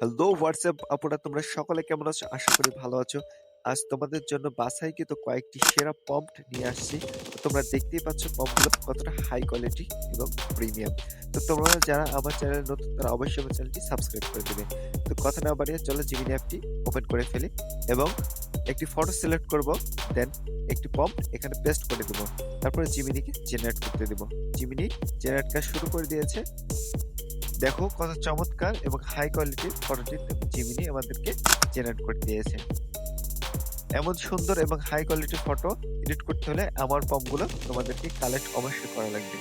Hello WhatsApp আপুরা, তোমরা সকলে কেমন আছো? আশা করি ভালো আছো। আজ তোমাদের জন্য বাছাইকৃত কয়েকটি সেরা পম্প নিয়ে আসছি। তোমরা দেখতেই পাচ্ছ পম্পগুলো কতটা হাই কোয়ালিটি এবং প্রিমিয়াম তো তোমরা যারা আমার চ্যানেল নতুন, তারা অবশ্যই আমার চ্যানেলটি সাবস্ক্রাইব করে দেবে। তো কথা না বাড়িয়ে চলো জিমিনি অ্যাপটি ওপেন করে ফেলি এবং একটি ফটো সিলেক্ট করব দেন একটি পম্প এখানে পেস্ট করে দেবো। তারপরে জিমিনিকে জেনারেট করতে দেবো। জিমিনি জেনারেট কাজ শুরু করে দিয়েছে। দেখো কত চমৎকার এবং হাই কোয়ালিটির ফটোটি জিমিনি আমাদেরকে জেনারেট করে দিয়েছে। এমন সুন্দর এবং হাই কোয়ালিটির ফটো এডিট করতে হলে আমার পম্পগুলো তোমাদেরকে কালেক্ট অবশ্যই করা লাগবে।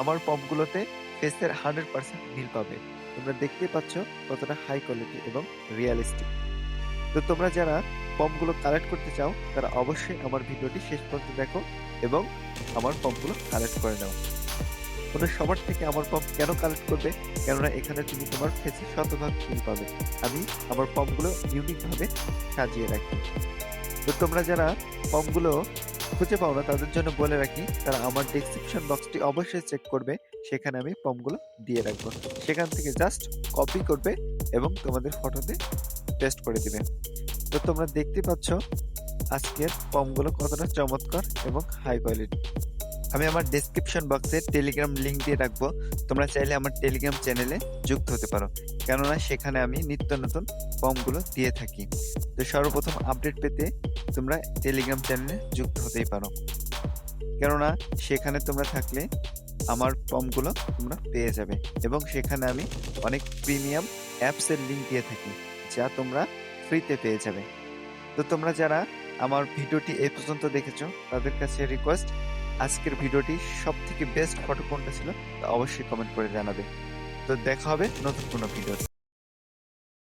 আমার পম্পগুলোতে ফেসের হান্ড্রেড পার্সেন্ট মিল পাবে। তোমরা দেখতেই পাচ্ছ কতটা হাই কোয়ালিটি এবং রিয়েলিস্টিক তো তোমরা যারা পম্পগুলো কালেক্ট করতে চাও, তারা অবশ্যই আমার ভিডিওটি শেষ পর্যন্ত দেখো এবং আমার পম্পগুলো কালেক্ট করে নাও। তোমরা সবার থেকে আমার পাম্প কেন কালেক্ট করবে? কেননা এখানে তুমি তোমার ফেসে শতভাগ ফিল পাবে। আমি আমার পাম্পগুলো ইউনিকভাবে সাজিয়ে রাখি। তো তোমরা যারা পাম্পগুলো খুঁজে পাও না, তাদের জন্য বলে রাখি, তারা আমার ডেসক্রিপশন বক্সটি অবশ্যই চেক করবে। সেখানে আমি পাম্পগুলো দিয়ে রাখব। সেখান থেকে জাস্ট কপি করবে এবং তোমাদের ফটোতে পেস্ট করে দিবে। তো তোমরা দেখতে পাচ্ছ, আজকের পাম্পগুলো কতটা চমৎকার এবং হাই কোয়ালিটি আমি আমার ডেসক্রিপশন বক্সে টেলিগ্রাম লিংক দিয়ে রাখব। তোমরা চাইলে আমার টেলিগ্রাম চ্যানেলে যুক্ত হতে পারো। কেননা সেখানে আমি নিত্য নতুন ফর্মগুলো দিয়ে থাকি। তো সর্বপ্রথম আপডেট পেতে তোমরা টেলিগ্রাম চ্যানেলে যুক্ত হতেই পারো। কেননা সেখানে তোমরা থাকলে আমার ফর্মগুলো তোমরা পেয়ে যাবে। এবং সেখানে আমি অনেক প্রিমিয়াম অ্যাপসের লিঙ্ক দিয়ে থাকি, যা তোমরা ফ্রিতে পেয়ে যাবে। তো তোমরা যারা আমার ভিডিওটি এ পর্যন্ত দেখেছ, তাদের কাছে রিকোয়েস্ট আজকের ভিডিওটি সব থেকে বেস্ট ফটো কোনটা ছিল তা অবশ্যই কমেন্ট করে জানাবে। তো দেখা হবে নতুন কোনো ভিডিও